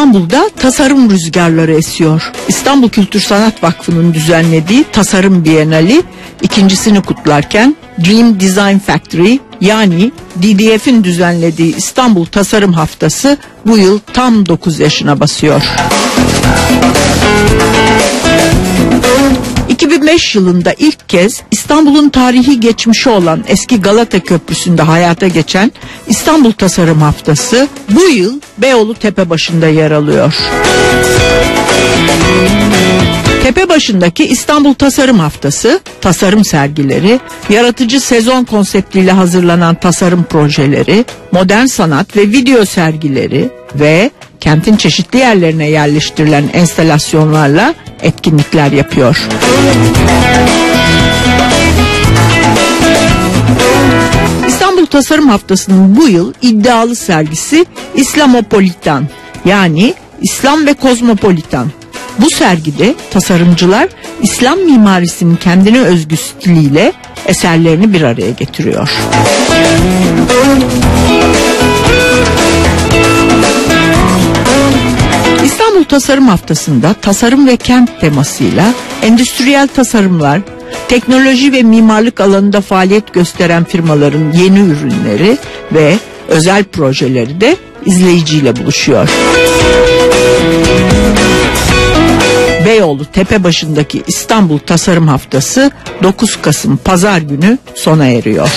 İstanbul'da tasarım rüzgarları esiyor. İstanbul Kültür Sanat Vakfı'nın düzenlediği Tasarım Bienali ikincisini kutlarken Dream Design Factory yani DDF'in düzenlediği İstanbul Tasarım Haftası bu yıl tam 9 yaşına basıyor. 2005 yılında ilk kez İstanbul'un tarihi geçmişi olan eski Galata Köprüsü'nde hayata geçen İstanbul Tasarım Haftası bu yıl Beyoğlu Tepebaşı'nda yer alıyor. Tepebaşı'ndaki İstanbul Tasarım Haftası, tasarım sergileri, yaratıcı sezon konseptiyle hazırlanan tasarım projeleri, modern sanat ve video sergileri ve kentin çeşitli yerlerine yerleştirilen enstalasyonlarla etkinlikler yapıyor. İstanbul Tasarım Haftası'nın bu yıl iddialı sergisi İslamopolitan yani İslam ve Kozmopolitan. Bu sergide tasarımcılar İslam mimarisinin kendine özgü stiliyle eserlerini bir araya getiriyor. İstanbul Tasarım Haftası'nda tasarım ve kent temasıyla endüstriyel tasarımlar, teknoloji ve mimarlık alanında faaliyet gösteren firmaların yeni ürünleri ve özel projeleri de izleyiciyle buluşuyor. Beyoğlu Tepebaşı'ndaki İstanbul Tasarım Haftası 9 Kasım Pazar günü sona eriyor.